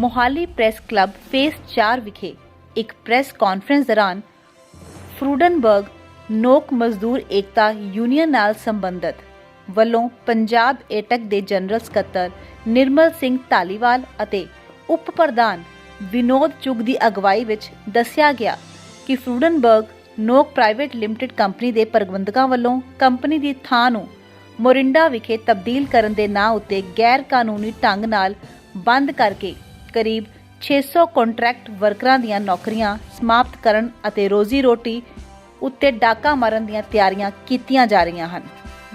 Mohali press club face 4 ਵਿਖੇ ਇੱਕ press conference ਦੌਰਾਨ ਫਰੂਡਨਬਰਗ ਨੋਕ ਮਜ਼ਦੂਰ ਏਕਤਾ ਯੂਨੀਅਨ ਨਾਲ ਸੰਬੰਧਿਤ ਵੱਲੋਂ ਪੰਜਾਬ ਏਟਕ ਦੇ ਜਨਰਲ ਸਕੱਤਰ ਨਿਰਮਲ ਸਿੰਘ ਧਾਲੀਵਾਲ ਅਤੇ ਉਪ ਪ੍ਰਧਾਨ ਵਿਨੋਦ ਚੁਗ ਦੀ ਅਗਵਾਈ ਵਿੱਚ ਦੱਸਿਆ ਗਿਆ ਕਿ ਫਰੂਡਨਬਰਗ ਨੋਕ ਪ੍ਰਾਈਵੇਟ ਲਿਮਟਿਡ ਕੰਪਨੀ ਦੇ ਪ੍ਰਬੰਧਕਾਂ ਵੱਲੋਂ ਕੰਪਨੀ ਦੀ ਥਾਂ ਨੂੰ ਮੋਰਿੰਡਾ ਵਿਖੇ ਤਬਦੀਲ ਕਰਨ ਦੇ ਨਾਂ ਉੱਤੇ ਗੈਰ ਕਾਨੂੰਨੀ ਢੰਗ ਨਾਲ ਬੰਦ ਕਰਕੇ ਕਰੀਬ 600 ਕੰਟਰੈਕਟ ਵਰਕਰਾਂ ਦੀਆਂ ਨੌਕਰੀਆਂ ਸਮਾਪਤ ਕਰਨ ਅਤੇ ਰੋਜ਼ੀ ਰੋਟੀ ਉੱਤੇ ਡਾਕਾ ਮਾਰਨ ਦੀਆਂ ਤਿਆਰੀਆਂ ਕੀਤੀਆਂ ਜਾ ਰਹੀਆਂ ਹਨ।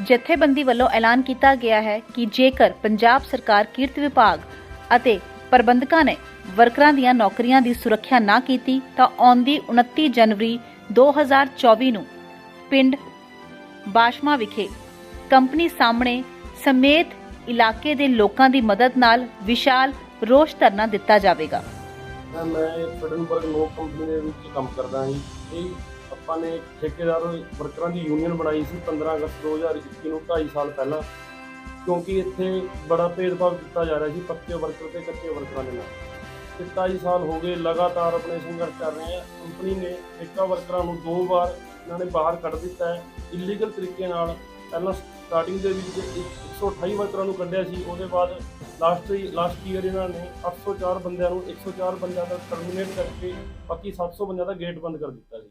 ਜਥੇਬੰਦੀ ਵੱਲੋਂ ਐਲਾਨ ਕੀਤਾ ਗਿਆ ਹੈ ਕਿ ਜੇਕਰ ਪੰਜਾਬ ਸਰਕਾਰ ਕਿਰਤ ਵਿਭਾਗ ਅਤੇ ਪ੍ਰਬੰਧਕਾਂ ਨੇ ਵਰਕਰਾਂ ਦੀਆਂ ਨੌਕਰੀਆਂ ਦੀ ਸੁਰੱਖਿਆ ਨਾ ਕੀਤੀ, ਤਾਂ ਆਉਂਦੀ 29 ਜਨਵਰੀ 2024 ਨੂੰ ਪਿੰਡ ਬਾਸ਼ਮਾ ਵਿਖੇ ਕੰਪਨੀ ਸਾਹਮਣੇ ਸਮੇਤ ਇਲਾਕੇ ਦੇ ਲੋਕਾਂ ਦੀ ਮਦਦ ਨਾਲ ਵਿਸ਼ਾਲ ਰੋਸ਼ ਧਰਨਾ ਦਿੱਤਾ ਜਾਵੇਗਾ। ਤਾਂ ਮੈਂ ਫਡਨਬਰਗ ਨੋ ਕੰਪਨੀ ਦੇ ਵਿੱਚ ਕੰਮ ਕਰਦਾ ਹਾਂ ਜੀ ਇਹ ਆਪਾਂ ਨੇ ਠੇਕੇਦਾਰ ਵਰਕਰਾਂ ਦੀ ਯੂਨੀਅਨ ਬਣਾਈ ਸੀ 15 ਅਗਸਤ 2021 ਨੂੰ 2.5 ਸਾਲ ਪਹਿਲਾਂ। ਕਿਉਂਕਿ ਇੱਥੇ ਬੜਾ ਭੇਦਭਾਵ ਕੀਤਾ ਜਾ ਰਿਹਾ ਸੀ ਪੱਕੇ ਵਰਕਰ ਤੇ ਕੱਚੇ ਵਰਕਰਾਂ ਦੇ ਨਾਲ। ਤੇ 2.5 ਸਾਲ ਹੋ ਗਏ ਲਗਾਤਾਰ ਆਪਣੇ ਸੰਘਰਸ਼ ਕਰ ਰਹੇ ਆ। ਕੰਪਨੀ ਨੇ ਠੇਕਾ ਵਰਕਰਾਂ ਨੂੰ ਦੋ ਵਾਰ ਇਹਨਾਂ ਨੇ ਬਾਹਰ ਕੱਢ ਦਿੱਤਾ ਹੈ। ਇਲੀਗਲ ਤਰੀਕੇ ਨਾਲ ਪਹਿਲਾਂ ਸਟਾਰਟਿੰਗ ਦੇ ਵਿੱਚ 128 ਵਰਕਰਾਂ ਨੂੰ ਕੱਢਿਆ ਸੀ, ਉਹਦੇ ਬਾਅਦ ਲਾਸਟ ਲਾਸਟ ਈਅਰ ਇਹਨਾਂ ਨੇ 804 ਬੰਦਿਆਂ ਨੂੰ 104 ਬੰਦਿਆਂ ਦਾ ਟਰਮੀਨੇਟ ਕਰਕੇ ਬਾਕੀ 700 ਬੰਦਿਆਂ ਦਾ ਗੇਟ ਬੰਦ ਕਰ ਦਿੱਤਾ ਸੀ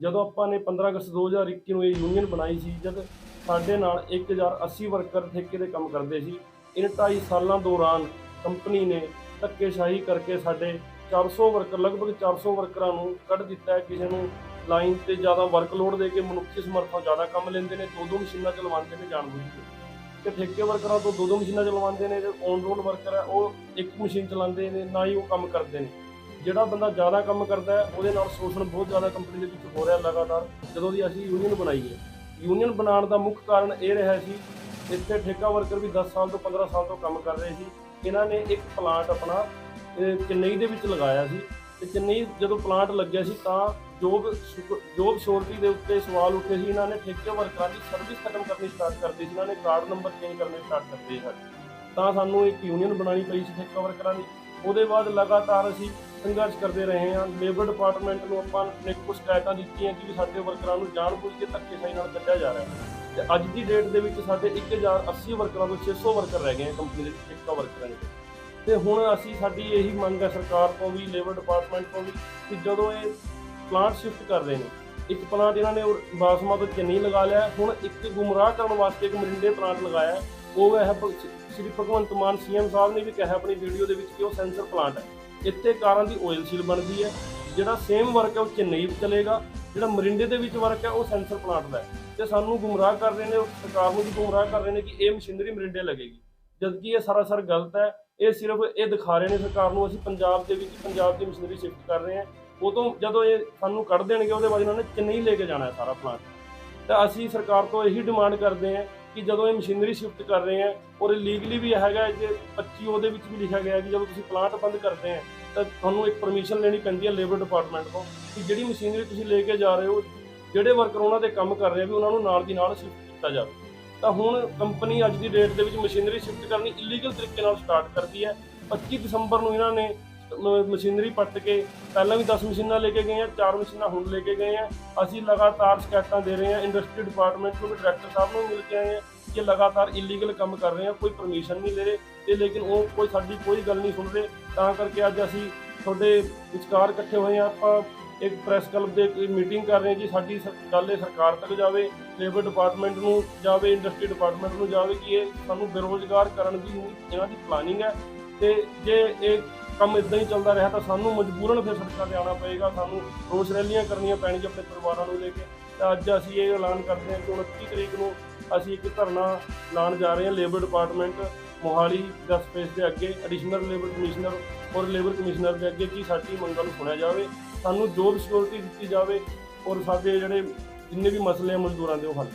ਜਦੋਂ ਆਪਾਂ ਨੇ 15 ਅਗਸਤ 2021 ਨੂੰ ਇਹ ਯੂਨੀਅਨ ਬਣਾਈ ਸੀ, ਜਦ ਸਾਡੇ ਨਾਲ 1080 ਵਰਕਰ ਠੇਕੇ ਦੇ ਕੰਮ ਕਰਦੇ ਸੀ ਇਨ 2.5 ਸਾਲਾਂ ਦੌਰਾਨ ਕੰਪਨੀ ਨੇ ਧੱਕੇਸ਼ਾਹੀ ਕਰਕੇ ਸਾਡੇ 400 ਵਰਕਰ ਲਗਭਗ 400 ਵਰਕਰਾਂ ਨੂੰ ਕੱਢ ਦਿੱਤਾ ਹੈ, ਕਿਸੇ ਨੂੰ ਲਾਈਨ ਤੇ ਜ਼ਿਆਦਾ ਵਰਕਲੋਡ ਦੇ ਕੇ ਮਨੁੱਖੀ ਸਮਰੱਥਾ ਜ਼ਿਆਦਾ ਕੰਮ ਲੈਂਦੇ ਨੇ ਦੋ ਦੋ ਮਸ਼ੀਨਾਂ ਚਲਵਾਉਂਦੇ ਨੇ ਜਾਣਬੁੱਝ ਕੇ। ਤੇ ਠੇਕੇ ਵਰਕਰਾਂ ਤੋਂ ਦੋ ਦੋ ਮਸ਼ੀਨਾਂ ਚਲਵਾਉਂਦੇ ਨੇ ਜਿਹੜੇ ਔਨ ਰੋਡ ਵਰਕਰ ਹੈ ਉਹ ਇੱਕ ਮਸ਼ੀਨ ਚਲਾਉਂਦੇ ਨੇ, ਨਾ ਹੀ ਉਹ ਕੰਮ ਕਰਦੇ ਨੇ। ਜਿਹੜਾ ਬੰਦਾ ਜ਼ਿਆਦਾ ਕੰਮ ਕਰਦਾ ਹੈ, ਉਹਦੇ ਨਾਲ ਸ਼ੋਸ਼ਣ ਬਹੁਤ ਜ਼ਿਆਦਾ ਕੰਪਨੀ ਦੇ ਵਿੱਚ ਹੋ ਰਿਹਾ ਲਗਾਤਾਰ, ਜਦੋਂ ਦੀ ਅਸੀਂ ਯੂਨੀਅਨ ਬਣਾਈ ਹੈ। ਯੂਨੀਅਨ ਬਣਾਉਣ ਦਾ ਮੁੱਖ ਕਾਰਨ ਇਹ ਰਿਹਾ ਸੀ, ਇੱਥੇ ਠੇਕਾ ਵਰਕਰ ਵੀ 10 ਸਾਲ ਤੋਂ 15 ਸਾਲ ਤੋਂ ਕੰਮ ਕਰ ਰਹੇ ਸੀ। ਇਹਨਾਂ ਨੇ ਇੱਕ ਪਲਾਂਟ ਆਪਣਾ ਚੇਨਈ ਦੇ ਵਿੱਚ ਲਗਾਇਆ ਸੀ। ਤੇ ਚੰਨੀ ਜਦੋਂ ਪਲਾਂਟ ਲੱਗਿਆ ਸੀ ਤਾਂ ਜੋਬ ਜੋਬ ਸ਼ੋਰਟੀ ਦੇ ਉੱਤੇ ਸਵਾਲ ਉੱਠੇ ਸੀ, ਇਹਨਾਂ ਨੇ ਠੇਕੇ ਵਰਕਰਾਂ ਦੀ ਸਰਵਿਸ ਖਤਮ ਕਰਨੀ ਸਟਾਰਟ ਕਰਤੀ ਸੀ, ਇਹਨਾਂ ਨੇ ਕਾਰਡ ਨੰਬਰ ਚੇਂਜ ਕਰਨੇ ਸਟਾਰਟ ਕਰਤੇ ਸਾਡੇ ਤਾਂ ਸਾਨੂੰ ਇੱਕ ਯੂਨੀਅਨ ਬਣਾਉਣੀ ਪਈ ਸੀ ਠੇਕਾ ਵਰਕਰਾਂ ਦੀ। ਉਹਦੇ ਬਾਅਦ ਲਗਾਤਾਰ ਅਸੀਂ ਸੰਘਰਸ਼ ਕਰਦੇ ਰਹੇ ਹਾਂ। ਲੇਬਰ ਡਿਪਾਰਟਮੈਂਟ ਨੂੰ ਆਪਾਂ ਨੇ ਕੁਝ ਸ਼ਿਕਾਇਤਾਂ ਦਿੱਤੀਆਂ ਕਿ ਵੀ ਸਾਡੇ ਵਰਕਰਾਂ ਨੂੰ ਜਾਣਬੁੱਝ ਕੇ ਧੱਕੇਸ਼ਾਹੀ ਨਾਲ ਕੱਢਿਆ ਜਾ ਰਿਹਾ ਹੈ। ਤੇ ਅੱਜ ਦੀ ਡੇਟ ਦੇ ਵਿੱਚ ਸਾਡੇ 1080 ਵਰਕਰਾਂ ਤੋਂ 600 ਵਰਕਰ ਰਹਿ ਗਏ ਕੰਪਨੀ ਦੇ ਠੇਕਾ ਵਰਕਰਾਂ ਦੇ ਤੇ ਹੁਣ ਅਸੀਂ ਸਾਡੀ ਇਹੀ ਮੰਗ ਹੈ ਸਰਕਾਰ ਤੋਂ ਵੀ ਲੇਬਰ ਡਿਪਾਰਟਮੈਂਟ ਤੋਂ ਵੀ ਕਿ ਜਦੋਂ ਇਹ ਪਲਾਂਟ ਸ਼ਿਫਟ ਕਰ ਰਹੇ ਨੇ, ਇੱਕ ਪਲਾਂਟ ਇਹਨਾਂ ਨੇ ਉਰ- ਬਾਸਮਾ ਤੋਂ ਚੇਨਈ ਲਗਾ ਲਿਆ, ਹੁਣ ਇੱਕ ਗੁੰਮਰਾਹ ਕਰਨ ਵਾਸਤੇ ਇੱਕ ਮਰਿੰਡੇ ਪਲਾਂਟ ਲਗਾਇਆ ਉਹ ਹੈ ਸ਼੍ਰੀ ਭਗਵੰਤ ਮਾਨ ਸੀਐਮ ਸਾਹਿਬ ਨੇ ਵੀ ਕਿਹਾ ਆਪਣੀ ਵੀਡੀਓ ਦੇ ਵਿੱਚ ਕਿ ਉਹ ਸੈਂਸਰ ਪਲਾਂਟ ਹੈ। ਇੱਥੇ ਕਾਰਾਂ ਦੀ ਆਇਲ ਸੀਲ ਬਣਦੀ ਹੈ, ਜਿਹੜਾ ਸੇਮ ਵਰਕ ਹੈ ਉਹ ਚੇਨਈ ਚਲੇਗਾ, ਜਿਹੜਾ ਮਰਿੰਡੇ ਦੇ ਵਿੱਚ ਵਰਕ ਹੈ ਉਹ ਸੈਂਸਰ ਪਲਾਂਟ ਦਾ ਹੈ। ਤੇ ਸਾਨੂੰ ਗੁੰਮਰਾਹ ਕਰ ਰਹੇ ਨੇ ਸਰਕਾਰ ਨੂੰ ਵੀ ਗੁੰਮਰਾਹ ਕਰ ਰਹੇ ਨੇ ਕਿ ਇਹ ਮਸ਼ੀਨਰੀ ਮਰਿੰਡੇ ਲੱਗੇਗੀ। ਜਦਕਿ ਇਹ ਸਰਾਸਰ ਗਲਤ ਹੈ ਇਹ ਸਿਰਫ ਇਹ ਦਿਖਾ ਰਹੇ ਨੇ ਸਰਕਾਰ ਨੂੰ, ਅਸੀਂ ਪੰਜਾਬ ਦੇ ਵਿੱਚ ਪੰਜਾਬ ਦੀ ਮਸ਼ੀਨਰੀ ਸ਼ਿਫਟ ਕਰ ਰਹੇ ਹਾਂ। ਉਹ ਤੋਂ ਜਦੋਂ ਇਹ ਸਾਨੂੰ ਕੱਢ ਦੇਣਗੇ, ਉਹਦੇ ਬਾਅਦ ਇਹਨਾਂ ਨੇ ਚੇਨਈ ਲੈ ਕੇ ਜਾਣਾ ਹੈ ਸਾਰਾ ਪਲਾਂਟ ਤਾਂ ਅਸੀਂ ਸਰਕਾਰ ਤੋਂ ਇਹੀ ਡਿਮਾਂਡ ਕਰਦੇ ਹਾਂ ਕਿ ਜਦੋਂ ਇਹ ਮਸ਼ੀਨਰੀ ਸ਼ਿਫਟ ਕਰ ਰਹੇ ਹਾਂ, ਔਰ ਲੀਗਲੀ ਵੀ ਹੈਗਾ ਜੇ 25 ਉਹਦੇ ਵਿੱਚ ਵੀ ਲਿਖਿਆ ਗਿਆ ਕਿ ਜਦੋਂ ਤੁਸੀਂ ਪਲਾਂਟ ਬੰਦ ਕਰਦੇ ਆ ਤਾਂ ਤੁਹਾਨੂੰ ਇੱਕ ਪਰਮਿਸ਼ਨ ਲੈਣੀ ਪੈਂਦੀ ਹੈ ਲੇਬਰ ਡਿਪਾਰਟਮੈਂਟ ਤੋਂ ਕਿ ਜਿਹੜੀ ਮਸ਼ੀਨਰੀ ਤੁਸੀਂ ਲੈ ਕੇ ਜਾ ਰਹੇ ਹੋ, ਜਿਹੜੇ ਵਰਕਰ ਉਹਨਾਂ ਦੇ ਕੰਮ ਕਰ ਰਹੇ ਆ, ਵੀ ਉਹਨਾਂ ਨੂੰ ਨਾਲ ਦੀ ਨਾਲ ਸ਼ਿਫਟ ਕੀਤਾ ਜਾਵੇ। ਤਾਂ ਹੁਣ ਕੰਪਨੀ ਅੱਜ ਦੀ ਡੇਟ ਦੇ ਵਿੱਚ ਮਸ਼ੀਨਰੀ ਸ਼ਿਫਟ ਕਰਨੀ ਇਲੀਗਲ ਤਰੀਕੇ ਨਾਲ ਸਟਾਰਟ ਕਰਦੀ ਹੈ। 25 ਦਸੰਬਰ ਨੂੰ ਇਹਨਾਂ ਨੇ ਮ- ਮਸ਼ੀਨਰੀ ਪੱਟ ਕੇ ਪਹਿਲਾਂ ਵੀ 10 ਮਸ਼ੀਨਾਂ ਲੈ ਕੇ ਗਏ ਆ ਚਾਰ ਮਸ਼ੀਨਾਂ ਹੁਣ ਲੈ ਕੇ ਗਏ ਆ ਅਸੀਂ ਲਗਾਤਾਰ ਸ਼ਿਕਾਇਤਾਂ ਦੇ ਰਹੇ ਹਾਂ ਇੰਡਸਟਰੀ ਡਿਪਾਰਟਮੈਂਟ ਨੂੰ ਵੀ ਡਾਇਰੈਕਟਰ ਸਾਹਿਬ ਨੂੰ ਮਿਲ ਕੇ ਆਏ ਆ ਕਿ ਲਗਾਤਾਰ ਇਲੀਗਲ ਕੰਮ ਕਰ ਰਹੇ ਆ ਕੋਈ ਪਰਮਿਸ਼ਨ ਨਹੀਂ ਲੈ ਰਹੇ। ਤੇ ਲੇਕਿਨ ਉਹ ਕੋਈ ਸਾਡੀ ਕੋਈ ਗੱਲ ਨਹੀਂ ਸੁਣ ਰਹੇ। ਤਾਂ ਕਰਕੇ ਅੱਜ ਅਸੀਂ ਤੁਹਾਡੇ ਵਿਚਕਾਰ ਇਕੱਠੇ ਹੋਏ ਆ ਆਪਾਂ ਇੱਕ ਪ੍ਰੈਸ ਕਲੱਬ ਦੇ ਮੀਟਿੰਗ ਕਰ ਰਹੇ ਜੀ, ਸਾਡੀ ਸ- ਗੱਲ ਇਹ ਸਰਕਾਰ ਤੱਕ ਜਾਵੇ, ਲੇਬਰ ਡਿਪਾਰਟਮੈਂਟ ਨੂੰ ਜਾਵੇ, ਇੰਡਸਟਰੀ ਡਿਪਾਰਟਮੈਂਟ ਨੂੰ ਜਾਵੇ ਕਿ ਇਹ ਸਾਨੂੰ ਬੇਰੋਜ਼ਗਾਰ ਕਰਨ ਦੀ ਇਹਨਾਂ ਦੀ ਪਲਾਨਿੰਗ ਹੈ। ਤੇ ਜੇ ਇਹ ਕੰਮ ਇਦਾਂ ਹੀ ਚੱਲਦਾ ਰਿਹਾ ਤਾਂ ਸਾਨੂੰ ਮਜਬੂਰਨ ਫਿਰ ਸੜਕਾਂ ਤੇ ਆਉਣਾ ਪਏਗਾ, ਸਾਨੂੰ ਰੋਸ ਰੈਲੀਆਂ ਕਰਨੀਆਂ ਪੈਣਗੀਆਂ ਆਪਣੇ ਪਰਿਵਾਰਾਂ ਨੂੰ ਲੈ ਕੇ। ਤਾਂ ਅੱਜ ਅਸੀਂ ਇਹ ਐਲਾਨ ਕਰਦੇ ਹਾਂ ਕਿ 29 ਤਰੀਕ ਨੂੰ ਅਸੀਂ ਇੱਕ ਧਰਨਾ ਲਾਉਣ ਜਾ ਰਹੇ ਹਾਂ, ਲੇਬਰ ਡਿਪਾਰਟਮੈਂਟ ਮੋਹਾਲੀ ਦਾ ਸਪੇਸ ਦੇ ਅੱਗੇ ਐਡੀਸ਼ਨਲ ਲੇਬਰ ਕਮਿਸ਼ਨਰ ਔਰ ਲੇਬਰ ਕਮਿਸ਼ਨਰ ਦੇ ਅੱਗੇ, ਕਿ ਸਾਡੀ ਮੰਗਾਂ ਨੂੰ ਸੁਣਿਆ ਜਾਵੇ। ਸਾਨੂੰ ਜੋਬ ਸਿਕਿਉਰਿਟੀ ਦਿੱਤੀ ਜਾਵੇ ਔਰ ਸਾਡੇ ਜਿਹੜੇ ਜਿੰਨੇ ਵੀ ਮਸਲੇ ਆ ਮਜ਼ਦੂਰਾਂ ਦੇ ਉਹ ਹੱਲ